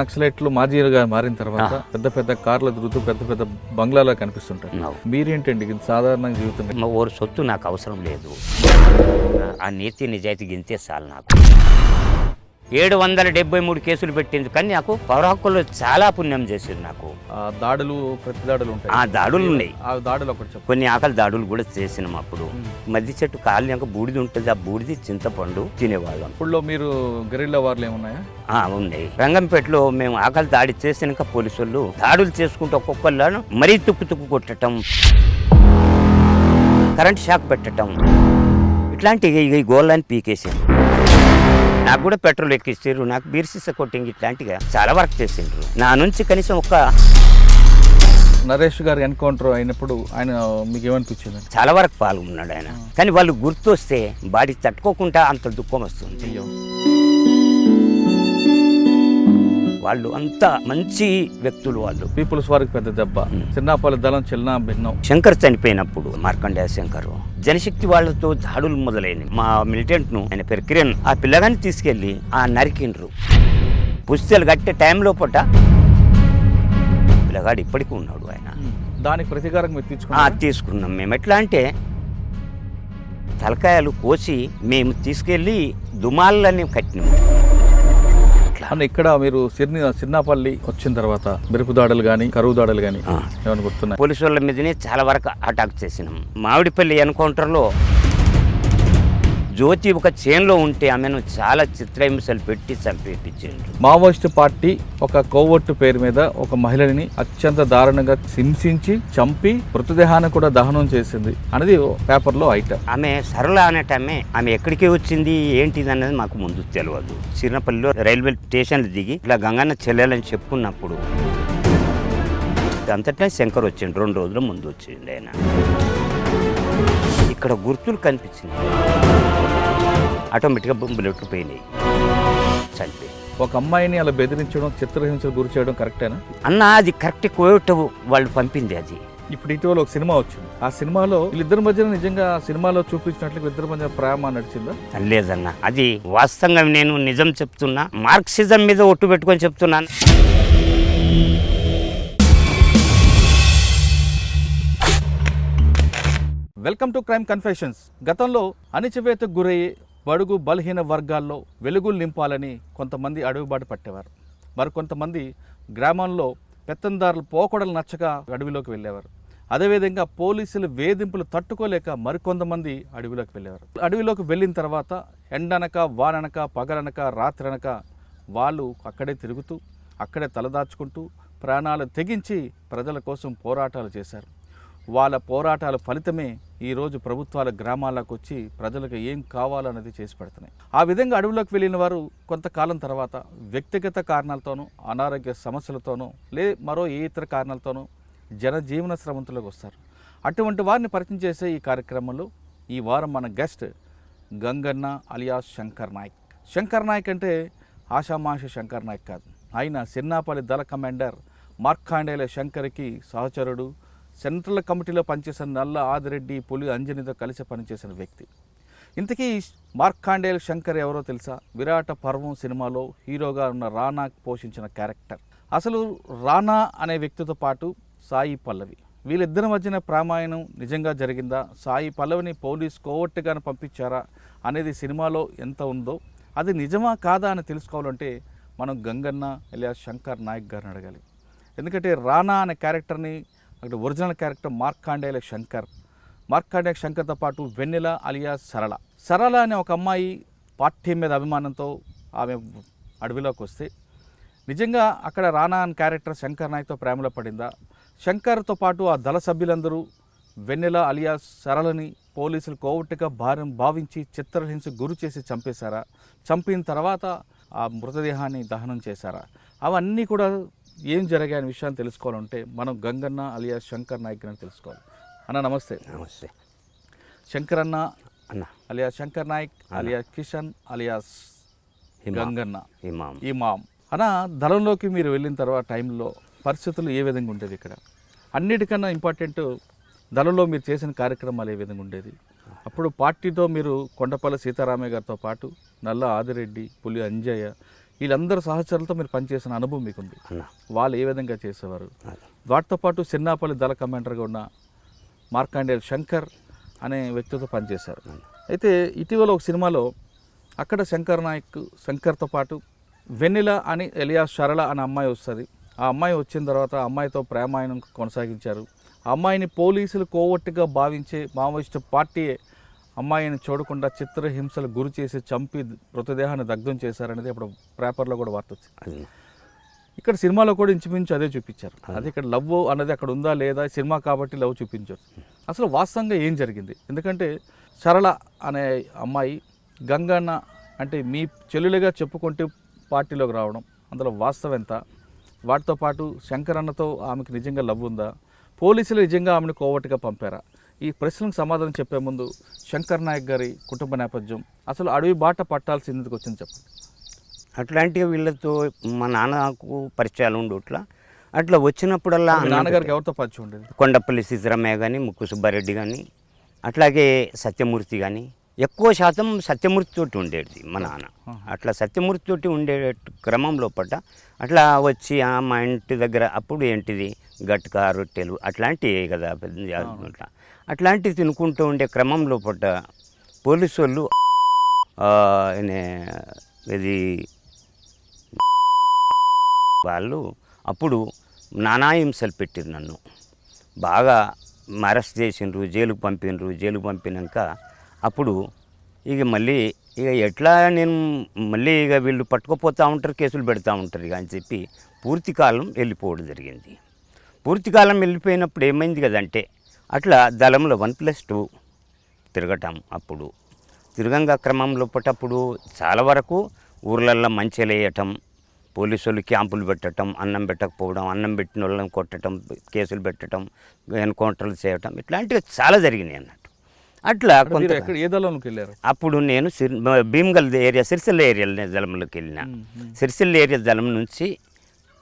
నక్సలైట్లు మాజీలుగా మారిన తర్వాత పెద్ద పెద్ద కార్లు తిరుగుతూ పెద్ద పెద్ద బంగ్లాలో కనిపిస్తుంటారు. మీరేంటండి? ఇది సాధారణ జీవితం ఊరు సొత్తు నాకు అవసరం లేదు. ఆ నీతి నిజాయితీ గింతే చాలు నాకు. ఏడు వందల డెబ్బై మూడు కేసులు పెట్టింది. కానీ నాకు పౌర హక్కులు చాలా పుణ్యం చేసింది నాకు. ఆ దాడులు ప్రతి దాడులు ఉంటాయి. ఆ దాడులు ఉన్నాయి. ఆ దాడులు ఒకటి కొన్ని ఆకలి దాడులు కూడా చేసినాం అప్పుడు. మద్ది చెట్టు కాలినాక బూడిది ఉంటుంది ఆ బూడిది చింతపండు తినేవాళ్ళం. ఇప్పుడులో మీరు గెరిల్లా వార్లు ఏమున్నాయా? ఉన్నాయి. రంగంపేటలో మేము ఆకలి దాడి చేసినాక పోలీసు వాళ్ళు దాడులు చేసుకుంటూ ఒక్కొక్కళ్ళను మరీ తుక్కు తుక్కు కొట్టడం కరెంట్ షాక్ పెట్టడం ఇట్లాంటి ఈ గోళ్ళని పీకేసాను నాకు కూడా పెట్రోల్ ఎక్కిస్తారు నాకు బీర్ సీస కొట్టింగ్ ఇట్లాంటిగా చాలా వర్క్ చేసిండ్రు. నా నుంచి కనీసం ఒక్క నరేష్ గారు ఎన్కౌంటర్ అయినప్పుడు ఆయన మీకు ఏమనిపించింది చాలా వరకు పాల్గొన్నాడు ఆయన. కానీ వాళ్ళు గుర్తొస్తే బాడీ తట్టుకోకుండా అంత దుఃఖం వస్తుంది. వాళ్ళు అంత మంచి వ్యక్తులు వాళ్ళు. పీపుల్స్ వారికి పెద్ద దెబ్బ. చిన్నపల్లి దళం చిన్న భిన్నం. శంకర్ చనిపోయినప్పుడు మార్కండేయ శంకర్ జనశక్తి వాళ్ళతో దాడులు మొదలైనవి. మా మిలిటెంట్ను ఆయన పేరు కిరణ్ ఆ పిల్లగాన్ని తీసుకెళ్ళి ఆ నరికిండ్రు. పుస్తలు కట్టే టైంలో పూట పిల్లగాడు ఇప్పటికీ ఉన్నాడు ఆయన. దానికి ప్రతీకారం తీసుకున్నాం మేము. ఎట్లా అంటే తలకాయలు కోసి మేము తీసుకెళ్ళి దుమాలని కట్టినాము అట్లా. ఇక్కడ మీరు సిర్ని సిన్నాపల్లి వచ్చిన తర్వాత మెరుపు దాడులు కానీ కరువు దాడులు కానీ. ఏమైనా గుర్తున్నాయి? పోలీసు వాళ్ళ మీదనే చాలా వరకు అటాక్ చేసినాం. మామిడిపల్లి ఎన్కౌంటర్లో జ్యోతి ఒక చేన్లో ఉంటే ఆమెను చాలా చిత్రహింసలు పెట్టి చంపేపించిండ్రు మావోయిస్ట్ పార్టీ ఒక కోవట్టు పేరు మీద ఒక మహిళని అత్యంత దారుణంగా హింసించి చంపి మృతదేహాన్ని కూడా దహనం చేసింది అనేది పేపర్లో ఐటమ్. ఆమె సరళ అనేటమే ఆమె ఎక్కడికి వచ్చింది ఏంటిది అనేది మాకు ముందు తెలియదు చిన్నపల్లిలో రైల్వే స్టేషన్లు దిగి ఇట్లా గంగన్న చెల్లెలని చెప్పుకున్నప్పుడు అంతటా శంకర్ వచ్చిండు రెండు రోజుల ముందు వచ్చిండు ఆయన. ఇక్కడ గుర్తులు కనిపించినాయి. ఆటోమేటిక్గా బుల్లెట్లు పోయినాయి. చనిపోయి ఒక అమ్మాయిని అలా బెదిరించడం చిత్రహింసలు గురి చేయడం కరెక్టేనా? అన్న అది కరెక్ట్ కోయట వాళ్ళు పంపింది అది. ఇప్పుడు ఇటీవల ఒక సినిమా వచ్చింది. ఆ సినిమాలో వీళ్ళిద్దరి మధ్యన నిజంగా సినిమాలో చూపించినట్లు వీళ్ళిద్దరి మధ్య ప్రేమ నడిచిందా? లేదన్న అది వాస్తవంగా నేను నిజం చెప్తున్నా మార్క్సిజం మీద ఒట్టు పెట్టుకొని చెప్తున్నాను. Welcome to crime confessions. గతంలో అణిచివేతకు గురయ్యే బడుగు బలహీన వర్గాల్లో వెలుగులు నింపాలని కొంతమంది అడవిబాటు పట్టేవారు. మరికొంతమంది గ్రామంలో పెత్తందారులు పోకడలు నచ్చక అడవిలోకి వెళ్ళేవారు. అదేవిధంగా పోలీసులు వేధింపులు తట్టుకోలేక మరికొంతమంది అడవిలోకి వెళ్ళేవారు. అడవిలోకి వెళ్ళిన తర్వాత ఎండనక వాననక పగలనక రాత్రనక వాళ్ళు అక్కడే తిరుగుతూ అక్కడే తలదాచుకుంటూ ప్రాణాలు తెగించి ప్రజల కోసం పోరాటాలు చేశారు. వాళ్ళ పోరాటాల ఫలితమే ఈరోజు ప్రభుత్వాల గ్రామాలకు వచ్చి ప్రజలకు ఏం కావాలన్నది చేసి పెడుతున్నాయి. ఆ విధంగా అడవిలోకి వెళ్ళిన వారు కొంతకాలం తర్వాత వ్యక్తిగత కారణాలతోనూ అనారోగ్య సమస్యలతోనూ లే మరో ఏ ఇతర కారణాలతోనూ జనజీవన శ్రమంతులకు వస్తారు. అటువంటి వారిని పరిచయం చేసే ఈ కార్యక్రమంలో ఈ వారం మన గెస్ట్ గంగన్న అలియాస్ శంకర్ నాయక్. శంకర్ నాయక్ అంటే ఆషామాష శంకర్ నాయక్ కాదు. ఆయన సిన్నాపల్లి దళ కమాండర్ మార్కాండేల శంకర్కి సహచరుడు సెంట్రల్ కమిటీలో పనిచేసిన నల్ల ఆదిరెడ్డి పులి అంజనితో కలిసి పనిచేసిన వ్యక్తి. ఇంతకీ మార్కాండేయులు శంకర్ ఎవరో తెలుసా? విరాట పర్వం సినిమాలో హీరోగా ఉన్న రానా పోషించిన క్యారెక్టర్. అసలు రానా అనే వ్యక్తితో పాటు సాయి పల్లవి. వీళ్ళిద్దరి మధ్యన ప్రామాయణం నిజంగా జరిగిందా? సాయి పల్లవిని పోలీస్ కోవట్టుగానే పంపించారా? అనేది సినిమాలో ఎంత ఉందో అది నిజమా కాదా అని తెలుసుకోవాలంటే మనం గంగన్న లేదా శంకర్ నాయక్ గారిని అడగాలి. ఎందుకంటే రానా అనే క్యారెక్టర్ని అక్కడ ఒరిజినల్ క్యారెక్టర్ మార్కాండేల శంకర్. మార్కాండేయ శంకర్తో పాటు వెన్నెల అలియా సరళ. సరళ అనే ఒక అమ్మాయి పార్టీ మీద అభిమానంతో ఆమె అడవిలోకి వస్తే నిజంగా అక్కడ రానా అనే క్యారెక్టర్ శంకర్ నాయక్తో ప్రేమలో పడిందా? శంకర్తో పాటు ఆ దళ సభ్యులందరూ వెన్నెల అలియా సరళని పోలీసులు కోవట్టుగా భారం భావించి చిత్రహింస గురి చేసి చంపేశారా? చంపిన తర్వాత ఆ మృతదేహాన్ని దహనం చేశారా? అవన్నీ కూడా ఏం జరిగాయనే విషయాన్ని తెలుసుకోవాలంటే మనం గంగన్న అలియా శంకర్ నాయక్ అని తెలుసుకోవాలి. అన్న నమస్తే. నమస్తే. శంకర్ అన్న అన్న. Alias Shankar Naik alias Kishan alias Imam. Gangana. Imam ma'am అన్న దళంలోకి మీరు వెళ్ళిన తర్వాత టైంలో పరిస్థితులు ఏ విధంగా ఉండేది ఇక్కడ? అన్నిటికన్నా ఇంపార్టెంట్ దళంలో మీరు చేసిన కార్యక్రమాలు ఏ విధంగా ఉండేది? అప్పుడు పార్టీతో మీరు కొండపల్లి సీతారామయ్య గారితో పాటు నల్ల ఆదిరెడ్డి పులి అంజయ్య వీళ్ళందరూ సహచరులతో మీరు పనిచేసిన అనుభవం మీకుంది. వాళ్ళు ఏ విధంగా చేసేవారు. వాటితో పాటు సిన్నాపల్లి దళ కమాండర్గా ఉన్న మార్కాండేయులు శంకర్ అనే వ్యక్తితో పనిచేశారు. అయితే ఇటీవల ఒక సినిమాలో అక్కడ శంకర్ నాయక్ శంకర్తో పాటు వెన్నెల అని ఎలియాస్ సరళ అనే అమ్మాయి వస్తుంది. ఆ అమ్మాయి వచ్చిన తర్వాత అమ్మాయితో ప్రేమాయణం కొనసాగించారు. ఆ అమ్మాయిని పోలీసులు కోవట్టుగా భావించే మావోయిస్టు పార్టీ అమ్మాయిని చూడకుండా చిత్రహింసలు గురి చేసి చంపి మృతదేహాన్ని దగ్ధం చేశారనేది ఇప్పుడు పేపర్లో కూడా వార్త వచ్చింది. ఇక్కడ సినిమాలో కూడా ఇంచుమించు అదే చూపించారు. అది. ఇక్కడ లవ్ అన్నది అక్కడ ఉందా లేదా సినిమా కాబట్టి లవ్ చూపించారు అసలు వాస్తవంగా ఏం జరిగింది? ఎందుకంటే సరళ అనే అమ్మాయి గంగన్న అంటే మీ చెల్లెలుగా చెప్పుకుంటూ పార్టీలోకి రావడం అందులో వాస్తవం ఎంత? వాటితో పాటు శంకర్ అన్నతో ఆమెకు నిజంగా లవ్ ఉందా? పోలీసులు నిజంగా ఆమెను కోవట్టుగా పంపారా? ఈ ప్రశ్నలకు సమాధానం చెప్పే ముందు శంకర్ నాయక్ గారి కుటుంబ నేపథ్యం. అసలు అడవి బాట పట్టాల్సి ఎందుకు వచ్చింది చెప్పండి. అట్లాంటివి వీళ్ళతో మా నాన్నకు పరిచయాలు ఉండు అట్లా. అట్లా వచ్చినప్పుడల్లా నాన్నగారికి ఎవరితో పరిచయం ఉండేది? కొండపల్లి సిద్ధరమయ్య కానీ ముక్కు సుబ్బారెడ్డి కానీ అట్లాగే సత్యమూర్తి కానీ ఎక్కువ శాతం సత్యమూర్తి తోటి ఉండేది మా నాన్న. అట్లా సత్యమూర్తి తోటి ఉండే క్రమంలో పట్ట అట్లా వచ్చి మా ఇంటి దగ్గర అప్పుడు ఏంటిది? గట్క రొట్టెలు అట్లాంటివి కదా. పెద్ద అట్లా. అట్లాంటివి తినుకుంటూ ఉండే క్రమంలో పడ్డ పోలీసు వాళ్ళు ఇది వాళ్ళు అప్పుడు నానా హింసలు పెట్టిరు నన్ను. బాగా అరెస్ట్ చేసిండ్రు జైలుకు పంపిండ్రు జైలుకు పంపినాక అప్పుడు ఇక మళ్ళీ ఇక ఎట్లా నేను మళ్ళీ ఇక వీళ్ళు పట్టుకుపోతూ ఉంటారు కేసులు పెడతా ఉంటారు ఇక అని చెప్పి పూర్తి కాలం వెళ్ళిపోవడం జరిగింది. పూర్తి కాలం వెళ్ళిపోయినప్పుడు ఏమైంది కదంటే అట్లా దళంలో వన్ ప్లస్ టూ తిరగటం అప్పుడు. తిరగంగా క్రమంలో పట్టప్పుడు చాలా వరకు ఊర్లల్లో మంచిలు వేయటం పోలీసు వాళ్ళు క్యాంపులు పెట్టడం అన్నం పెట్టకపోవడం అన్నం పెట్టిన వాళ్ళని కొట్టడం కేసులు పెట్టడం ఎన్కౌంటర్లు చేయటం ఇట్లాంటివి చాలా జరిగినాయి అన్నట్టు. అట్లా కొంత అప్పుడు నేను భీమ్గల్ ఏరియా సిరిసిల్ల ఏరియా దళంలోకి వెళ్ళిన. సిరిసిల్ల ఏరియా దళం నుంచి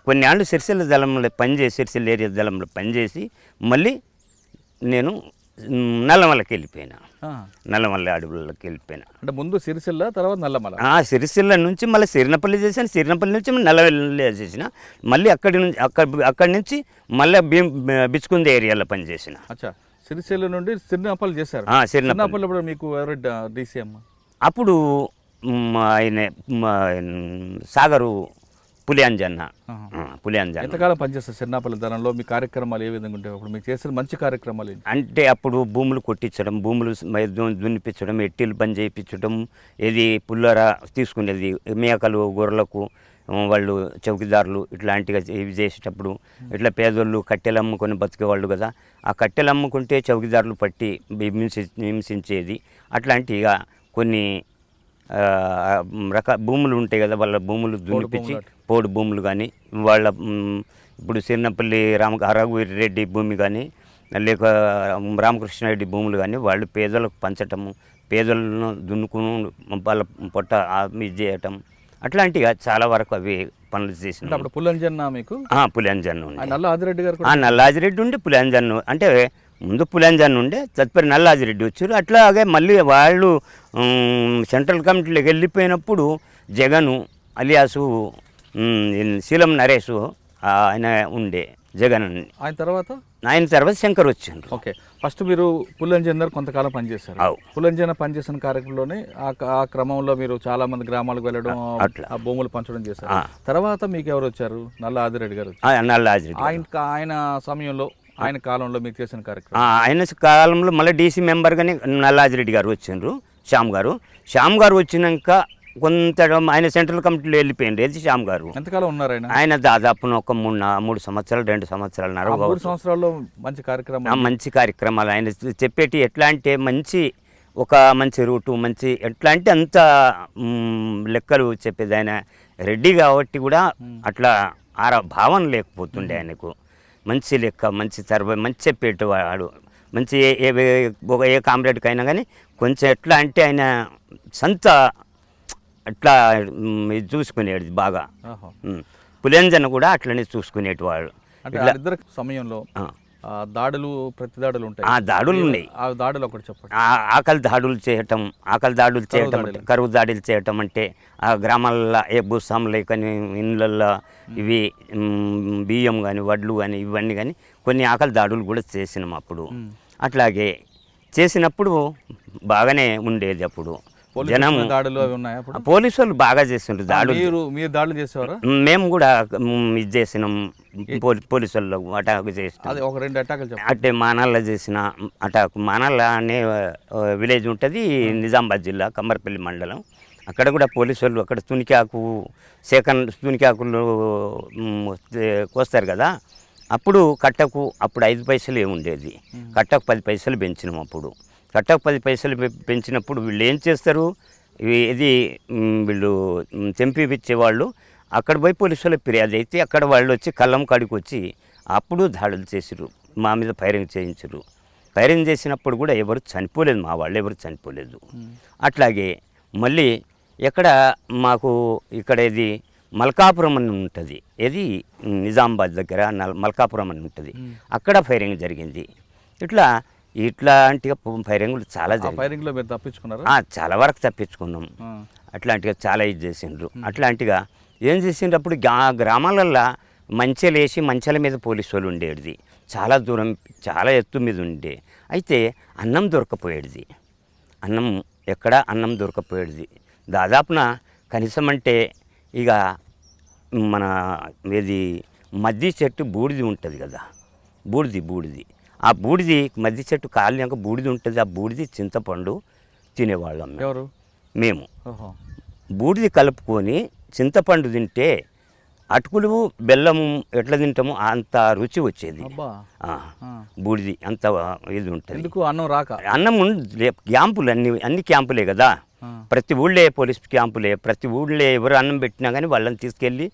కొన్ని ఏళ్ళు సిరిసిల్ల దళంలో పనిచేసి సిరిసిల్ల ఏరియా దళంలో పనిచేసి మళ్ళీ నేను నల్లమలకి వెళ్ళిపోయినా నల్లమల్ల అడవులకి వెళ్ళిపోయినా అంటే ముందు సిరిసిల్ల తర్వాత నల్లమల. ఆ సిరిసిల్ల నుంచి మళ్ళీ సిరినపల్లి చేశాను. సిరినపల్లి నుంచి నల్లవెల్లి చేసిన. మళ్ళీ అక్కడి నుంచి అక్కడ అక్కడి నుంచి మళ్ళీ భీమ్ బిచ్చుకుంది ఏరియాలో పనిచేసిన. అచ్చా. సిరిసిల్ల నుండి సిరినాపల్లి చేశారు. సిరినపల్లి. ఇప్పుడు మీకు డీసీఎం అప్పుడు ఆయన సాగరు పులియాంజన్న. పులియాంజన్న. ఎంతకాలం పనిచేస్తారు సిరినాపల్లి దళంలో మీ కార్యక్రమాలు ఏ విధంగా ఉంటాయి? అప్పుడు మీకు చేసిన మంచి కార్యక్రమాలు అంటే అప్పుడు భూములు కొట్టించడం భూములు దున్నిపించడం ఎట్టిలు బంద్ చేయించడం ఇది పుల్లర తీసుకునేది మేకలు గొర్రెలకు వాళ్ళు చౌకీదారులు ఇట్లాంటిగా ఇవి చేసేటప్పుడు ఇట్లా పేదోళ్ళు కట్టెలు అమ్ముకొని బతికేవాళ్ళు కదా ఆ కట్టెలు అమ్ముకుంటే చౌకీదారులు పట్టి హింసి హింసించేది. అట్లాంటిగా కొన్ని రక భూములు ఉంటాయి కదా వాళ్ళ భూములు దున్నిపించి పోడు భూములు కానీ వాళ్ళ ఇప్పుడు సిరినపల్లి రామ రఘువీర్ రెడ్డి భూమి కానీ లేక రామకృష్ణ రెడ్డి భూములు కానీ వాళ్ళు పేదలకు పంచటము పేదలను దున్నుకుని వాళ్ళ పొట్ట ఇది చేయటం అట్లాంటిగా చాలా వరకు అవి పనులు చేసిన. అప్పుడు మీకు? పులింజన్ ఉండే. ఆయన నల్ల ఆదిరెడ్డి గారు నల్లాజిరెడ్డి ఉండి పులింజన్ అంటే ముందు పులింజన్ ఉండే తదుపరి నల్లాజిరెడ్డి వచ్చారు. అట్లాగే మళ్ళీ వాళ్ళు సెంట్రల్ కమిటీలోకి వెళ్ళిపోయినప్పుడు జగను అలియాసు శీలం నరేష్ ఆయన ఉండే జగన్. ఆయన తర్వాత? ఆయన తర్వాత శంకర్ వచ్చిండ్రు ఓకే. ఫస్ట్ మీరు పుల్లంజన్ కొంతకాలం పనిచేశారు. అవు. పుల్లంజన పనిచేసిన కార్యక్రమంలోనే ఆ క్రమంలో మీరు చాలా మంది గ్రామాలకు వెళ్ళడం అట్లా. ఆ భూములు పంచడం చేశారు. తర్వాత మీకు ఎవరు వచ్చారు? నల్ల ఆదిరెడ్డి గారు ఆయన ఆయన సమయంలో ఆయన కాలంలో మీకు చేసిన కార్యక్రమం? ఆయన కాలంలో మళ్ళీ డీసీ మెంబర్గానే నల్లాజిరెడ్డి గారు వచ్చిండ్రు శ్యామ్ గారు. శ్యామ్ గారు వచ్చినాక కొంత ఆయన సెంట్రల్ కమిటీలో వెళ్ళిపోయింది ఏది శ్యామ్ గారు. ఎంతకాలం ఉన్నారు ఆయన? ఆయన దాదాపు ఒక మూడు మూడు సంవత్సరాలు రెండు సంవత్సరాలు మూడు సంవత్సరాల్లో మంచి కార్యక్రమం మంచి కార్యక్రమాలు ఆయన చెప్పేటి ఎట్లా అంటే మంచి ఒక మంచి రూటు మంచి ఎట్లా అంటే అంత లెక్కలు చెప్పేది ఆయన రెడ్డి కాబట్టి కూడా అట్లా ఆర భావన లేకపోతుండే ఆయనకు. మంచి లెక్క మంచి తర్వ మంచి చెప్పేటి వాడు. మంచి ఏ ఏ ఏ కామ్రేడ్కి అయినా కానీ కొంచెం ఎట్లా అంటే ఆయన సొంత అట్లా చూసుకునేది బాగా. పులేంజన్ కూడా అట్లనే చూసుకునేటివాడు. వాళ్ళిద్దరి సమయంలో దాడులు ప్రతి దాడులు ఉంటాయి. ఆ దాడులు ఉన్నాయి. ఆ దాడులు ఒకటి చెప్పండి. ఆ- ఆకలి దాడులు చేయటం ఆకలి దాడులు చేయటం కరువు దాడులు చేయటం అంటే ఆ గ్రామాల్లో ఏ భూస్వాములు కానీ ఇళ్ళల్లో ఇవి బియ్యం కానీ వడ్లు కానీ ఇవన్నీ కానీ కొన్ని ఆకలి దాడులు కూడా చేసినాం అప్పుడు. అట్లాగే చేసినప్పుడు బాగానే ఉండేది అప్పుడు. పోలీసు జనం దాడులు అవి ఉన్నాయా అప్పుడు? పోలీసు వాళ్ళు బాగా చేస్తుండ్రు దాడులు. మీరు మీరు దాడులు చేసేవారా? మేము కూడా ఇది చేసినాం. పోలీ పోలీసు వాళ్ళు అటాక్ చేసినాం ఒక రెండు అటాకులు అంటే మానాల చేసిన అటాక్ మానాల అనే విలేజ్ ఉంటుంది నిజామాబాద్ జిల్లా కమ్మర్పల్లి మండలం. అక్కడ కూడా పోలీసు వాళ్ళు అక్కడ తునికాకు సేకరణ తునికాకులు కోస్తారు కదా. అప్పుడు కట్టకు అప్పుడు ఐదు పైసలు ఉండేది. కట్టకు పది పైసలు పెంచినాం అప్పుడు. కట్టకు పది పైసలు పెంచినప్పుడు వీళ్ళు ఏం చేస్తారు? ఇది వీళ్ళు మ్, తెంపిపిచ్చేవాళ్ళు అక్కడ పోయి పోలీసు వాళ్ళకి ఫిర్యాదు అయితే అక్కడ వాళ్ళు వచ్చి కళ్ళం కాడికి వచ్చి అప్పుడు దాడులు చేసిరు మా మీద ఫైరింగ్ చేయించరు ఫైరింగ్ చేసినప్పుడు కూడా ఎవరు చనిపోలేదు. మా వాళ్ళు ఎవరు చనిపోలేదు. అట్లాగే మళ్ళీ ఎక్కడ మాకు ఇక్కడ ఇది మల్కాపురం అని ఉంటుంది. ఇది నిజామాబాద్ దగ్గర మల్కాపురం అని ఉంటుంది. అక్కడ ఫైరింగ్ జరిగింది. ఇట్లా ఇట్లాంటిగా ఫైరింగ్లు చాలా ఆ జరిగాయి ఫైరింగ్లో మీరు తప్పించుకున్నారా? చాలా వరకు తప్పించుకున్నాం. అట్లాంటిగా చాలా ఇది చేసిండ్రు. అట్లాంటిగా ఏం చేసిండ్రు అప్పుడు గ్రామాలల్లో మంచెలు వేసి మంచాల మీద పోలీసు వాళ్ళు ఉండేది చాలా దూరం చాలా ఎత్తు మీద ఉండే. అయితే అన్నం దొరకపోయేది అన్నం ఎక్కడ అన్నం దొరకపోయేది దాదాపున కనీసం అంటే ఇక మన ఇది మద్ది చెట్టు బూడిది ఉంటుంది కదా. బూడిది బూడిది. ఆ బూడిది మద్ది చెట్టు కాలినాక బూడిది ఉంటుంది. ఆ బూడిది చింతపండు తినేవాళ్ళం మేము. ఎవరు? మేము. బూడిది కలుపుకొని చింతపండు తింటే అటుకులు బెల్లం ఎట్లా తింటామో అంత రుచి వచ్చేది. బూడిది అంత ఇది ఉంటుంది. అన్నం రాక? అన్నం క్యాంపులు అన్ని అన్ని క్యాంపులే కదా. ప్రతి ఊళ్ళే పోలీస్ క్యాంపులే ప్రతి ఊళ్ళే ఎవరు అన్నం పెట్టినా కానీ వాళ్ళని తీసుకెళ్ళి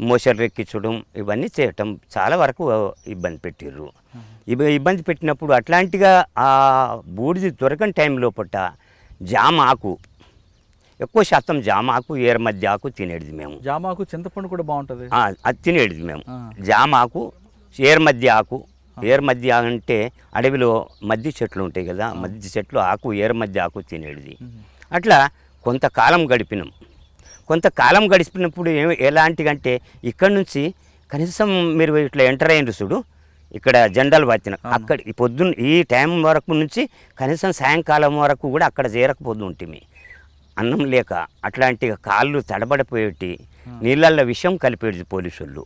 మోసలు ఎక్కించడం ఇవన్నీ చేయటం చాలా వరకు ఇబ్బంది పెట్టిర్రు. ఇబ ఇబ్బంది పెట్టినప్పుడు అట్లాంటిగా ఆ బూడిది దొరకని టైంలో పట్ట జామ ఆకు ఎక్కువ శాతం జామ ఆకు ఏర మధ్య ఆకు తినేది మేము. జామాకు చింతపండు కూడా బాగుంటది. అది తినేది మేము. ఆ. జామ ఆకు ఏర్ మధ్య ఆకు ఏర్ మధ్య అంటే అడవిలో మధ్య చెట్లు ఉంటాయి కదా మధ్య చెట్లు ఆకు ఏర్ మధ్య ఆకు తినేది అట్లా కొంతకాలం గడిపినాం. కొంతకాలం గడిపినప్పుడు ఏమి ఎలాంటిదంటే ఇక్కడ నుంచి కనీసం మీరు ఇట్లా ఎంటర్ అయిన చూడు ఇక్కడ జెండాలు వచ్చిన అక్కడ ఈ పొద్దున్న ఈ టైం వరకు నుంచి కనీసం సాయంకాలం వరకు కూడా అక్కడ చేరకపోతూ ఉంటుంది అన్నం లేక అట్లాంటి కాళ్ళు తడబడిపోయేటి నీళ్ళల్లో విషం కలిపేది పోలీసులు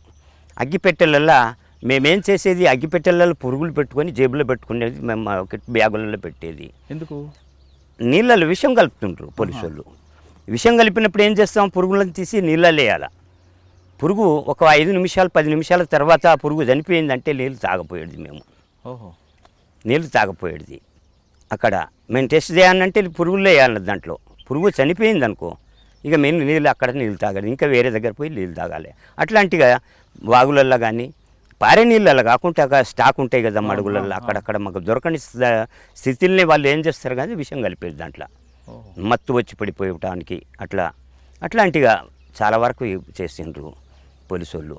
అగ్గిపెట్టెలల్లా మేమేం చేసేది? అగ్గిపెట్టెలలో పురుగులు పెట్టుకొని జేబులో పెట్టుకునేది మేము బ్యాగులలో పెట్టేది. ఎందుకు? నీళ్ళలో విషం కలుపుతుండ్రు పోలీసు వాళ్ళు విషం కలిపినప్పుడు ఏం చేస్తాం? పురుగులను తీసి నీళ్ళలో వేయాలి పురుగు ఒక ఐదు నిమిషాలు పది నిమిషాల తర్వాత ఆ పురుగు చనిపోయిందంటే నీళ్ళు తాగపోయేది మేము. ఓహో. నీళ్ళు తాగపోయేది. అక్కడ మేము టెస్ట్ చేయాలంటే పురుగులు వేయాలి దాంట్లో. పురుగు చనిపోయింది అనుకో ఇక మేము నీళ్ళు అక్కడ నీళ్ళు తాగాలి ఇంకా వేరే దగ్గర పోయి నీళ్ళు తాగాలి. అట్లాంటిగా వాగులల్లో కానీ పారే నీళ్ళల్లో కాకుండా అక్కడ స్టాక్ ఉంటాయి కదా మడుగులల్లో అక్కడక్కడ మాకు దొరకని స్థ- స్థితిల్ని వాళ్ళు ఏం చేస్తారు కానీ విషయం కలిపేది దాంట్లో. మత్తు వచ్చి పడిపోయటానికి అట్లా అట్లాంటిగా చాలా వరకు చేసిండ్రు పోలీసు వాళ్ళు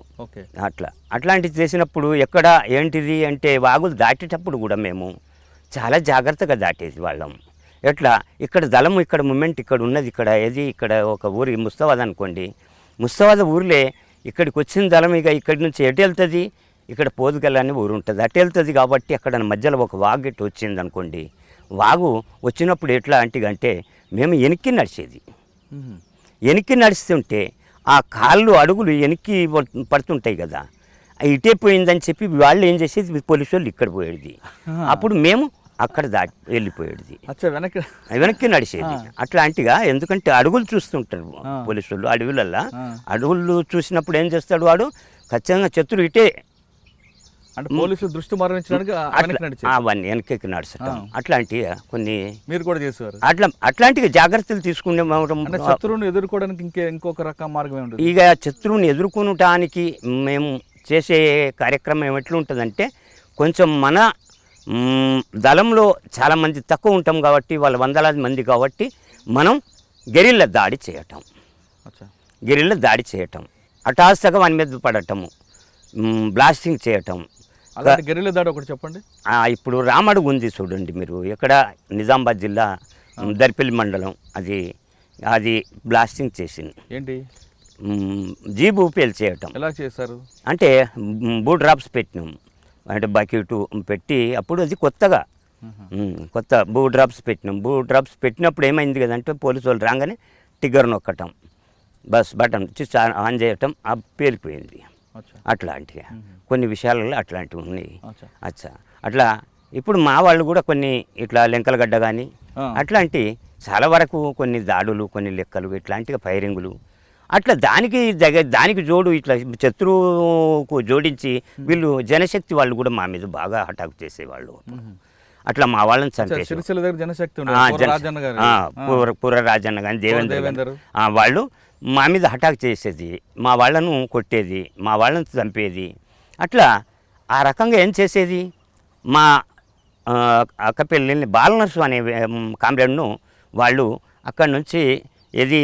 అట్లా అట్లాంటివి చేసినప్పుడు ఎక్కడ ఏంటిది అంటే వాగులు దాటేటప్పుడు కూడా మేము చాలా జాగ్రత్తగా దాటేది వాళ్ళం. ఎట్లా ఇక్కడ దళం ఇక్కడ మూమెంట్ ఇక్కడ ఉన్నది ఇక్కడ ఏది ఇక్కడ ఒక ఊరి ముస్తవాద్ అనుకోండి. ముస్తవాద ఊర్లే ఇక్కడికి వచ్చిన దళం ఇక ఇక్కడి నుంచి ఎటు వెళ్తుంది? ఇక్కడ పోదుగల అని ఊరు ఉంటుంది. అటు వెళ్తుంది కాబట్టి అక్కడ మధ్యలో ఒక వాగు ఇటు వచ్చింది అనుకోండి వాగు వచ్చినప్పుడు ఎట్లా అంటే మేము వెనక్కి నడిచేది. వెనక్కి నడుస్తుంటే ఆ కాళ్ళు అడుగులు వెనక్కి పడు- పడుతుంటాయి కదా. ఇటే పోయిందని చెప్పి వాళ్ళు ఏం చేసేది? పోలీసు వాళ్ళు ఇక్కడ పోయేది. అప్పుడు మేము అక్కడ దాటి వెళ్ళిపోయేది. వెనక్కి. వెనక్కి నడిచేది అట్లాంటిగా ఎందుకంటే అడుగులు చూస్తుంటారు. పోలీసు వాళ్ళు అడవులల్లా. అడుగులు చూసినప్పుడు ఏం చేస్తాడు వాడు? ఖచ్చితంగా శత్రు ఇటే అంటే పోలీసులు దృష్టి మరణించడానికి అవన్నీ వెనక్కి నడుచటం అట్లాంటి కొన్ని మీరు కూడా చేసేవారు? అట్లా అట్లాంటివి జాగ్రత్తలు తీసుకునే శత్రువుని ఎదుర్కోవడానికి ఇంకే ఇంకొక రకం మార్గం ఇక శత్రువుని ఎదుర్కొనటానికి మేము చేసే కార్యక్రమం ఎట్లుంటుందంటే కొంచెం మన దళంలో చాలామంది తక్కువ ఉంటాం కాబట్టి వాళ్ళ వందలాది మంది కాబట్టి మనం గెరిల్ల దాడి చేయటం. గెరిల్ల దాడి చేయటం. హఠాత్తుగా వాని మీద పడటము. బ్లాస్టింగ్ చేయటం. అలాంటి గెరిల దాడి ఒకటి చెప్పండి. ఇప్పుడు రామడుగు ఉంది చూడండి మీరు. ఇక్కడ నిజామాబాద్ జిల్లా దర్పల్లి మండలం. అది అది బ్లాస్టింగ్ చేసింది. ఏంటి? జీబు పేల్చేయటం ఎలా చేశారు? అంటే బూ డ్రాప్స్ పెట్టినాం. అంటే బకెట్ పెట్టి అప్పుడు అది కొత్తగా. కొత్త బూ డ్రాప్స్ పెట్టినాం. బూ డ్రాప్స్ పెట్టినప్పుడు ఏమైంది కదంటే పోలీసు వాళ్ళు రాగానే టిగ్గర్ నొక్కటం. బస్ బటన్ ఆన్- చేయటం ఆ పేలిపోయింది. అట్లాంటివి. కొన్ని విషయాలలో అట్లాంటివి ఉన్నాయి. అచ్చా. అట్లా ఇప్పుడు మా వాళ్ళు కూడా కొన్ని ఇట్లా లెంకలగడ్డ కానీ. అట్లాంటి చాలా వరకు కొన్ని దాడులు కొన్ని లెక్కలు ఇట్లాంటి ఫైరింగులు. అట్లా దానికి దగ్గర దానికి జోడు ఇట్లా శత్రువుకు జోడించి వీళ్ళు జనశక్తి వాళ్ళు కూడా మా మీద బాగా అటాక్ చేసేవాళ్ళు. అట్లా మా వాళ్ళని చంపేసి జనశక్తి పూర్వ జన- రాజన్న కానీ దేవేంద్ర వాళ్ళు మా మీద అటాక్ చేసేది మా వాళ్ళను కొట్టేది మా వాళ్ళను చంపేది. అట్లా ఆ రకంగా ఏం చేసేది? మా ఆ, అక్కపెళ్ళి బాలనర్సు అనే కామ్రేడ్ను వాళ్ళు అక్కడి నుంచి ఏది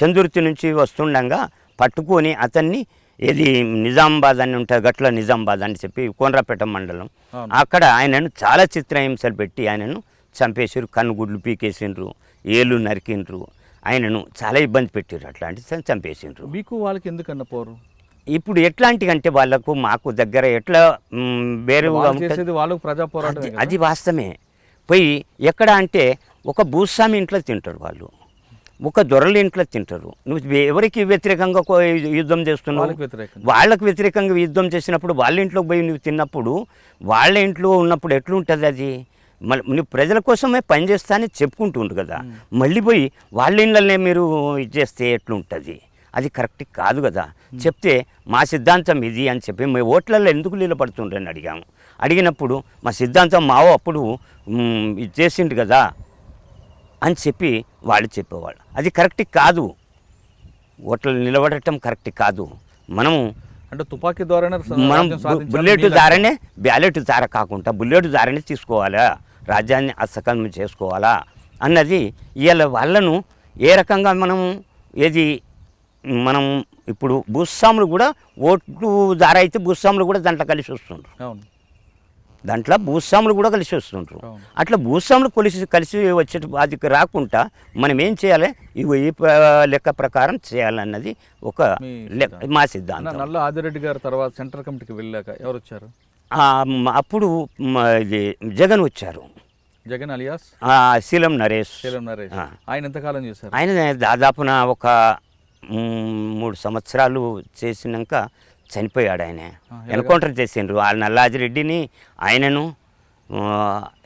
చందుర్తి నుంచి వస్తుండగా పట్టుకొని అతన్ని ఏది నిజామాబాద్ అని ఉంటుంది గట్ల నిజామాబాద్ అని చెప్పి కోనరాపేట మండలం. అక్కడ ఆయనను చాలా చిత్రహింసలు పెట్టి ఆయనను చంపేసారు కన్నుగుడ్లు పీకేసిండ్రు ఏళ్ళు నరికిండ్రు. ఆయనను చాలా ఇబ్బంది పెట్టారు అట్లాంటి చంపేసిండ్రు. మీకు వాళ్ళకి ఎందుకన్న పోరు? ఇప్పుడు ఎట్లాంటి అంటే వాళ్ళకు మాకు దగ్గర ఎట్లా వేరుగా వాళ్ళకు ప్రజా పోరాటం అది- వాస్తవమే. పోయి ఎక్కడ అంటే ఒక భూస్వామి ఇంట్లో తింటారు వాళ్ళు. ఒక దొరల ఇంట్లో తింటారు. నువ్వు ఎవరికి వ్యతిరేకంగా యుద్ధం చేస్తున్నావు. వాళ్ళకు వ్యతిరేకంగా యుద్ధం చేసినప్పుడు వాళ్ళ ఇంట్లోకి పోయి నువ్వు తిన్నప్పుడు వాళ్ళ ఇంట్లో ఉన్నప్పుడు ఎట్లుంటుంది అది? మళ్ళీ నువ్వు ప్రజల కోసమే పనిచేస్తా అని చెప్పుకుంటుండ్రు కదా. మళ్ళీ పోయి వాళ్ళ ఇళ్ళనే మీరు ఇది చేస్తే ఎట్లుంటుంది? అది కరెక్ట్ కాదు కదా. చెప్తే మా సిద్ధాంతం ఇది అని చెప్పి మీ ఓట్లలో ఎందుకు నిలబడుతుండ్రని అడిగాము. అడిగినప్పుడు మా సిద్ధాంతం మావో అప్పుడు ఇది చేసిండు కదా అని చెప్పి వాళ్ళు చెప్పేవాళ్ళు. అది కరెక్ట్ కాదు. ఓట్లలో నిలబడటం కరెక్ట్ కాదు. మనము అంటే తుపాకీ ద్వారానే మనం బుల్లెట్. దారనే బ్యాలెట్ దార కాకుండా బుల్లెట్ దారనే తీసుకోవాలా? రాజ్యాన్ని అసకలం చేసుకోవాలా? అన్నది ఇవాళ వాళ్ళను ఏ రకంగా మనం ఏది మనం ఇప్పుడు భూస్వాములు కూడా ఓట్లు దార అయితే భూస్వాములు కూడా దాంట్లో కలిసి వస్తుండ్రు. అవును. దాంట్లో భూస్వాములు కూడా కలిసి వస్తుండ్రు. అవును. అట్లా భూస్వాములు కలిసి కలిసి వచ్చే అది రాకుండా మనం ఏం చేయాలి? ఇవి ఈ లెక్క ప్రకారం చేయాలన్నది ఒక మీ సిద్ధాంతం. నల్ల ఆదిరెడ్డి గారు తర్వాత సెంట్రల్ కమిటీకి వెళ్ళాక ఎవరు వచ్చారు అప్పుడు ఇది జగన్ వచ్చారు. జగన్ అలియాస్? శీలం నరేష్. శీలం నరేష్. ఆయన ఎంతకాలం చేశారు? ఆయన దాదాపున ఒక మూడు సంవత్సరాలు చేసినాక చనిపోయాడు ఆయన. ఎన్కౌంటర్ చేసిండ్రు. ఆ నల్లాజిరెడ్డిని ఆయనను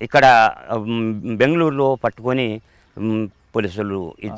ఇక్కడ బెంగళూరులో పట్టుకొని పోలీసులు ఇది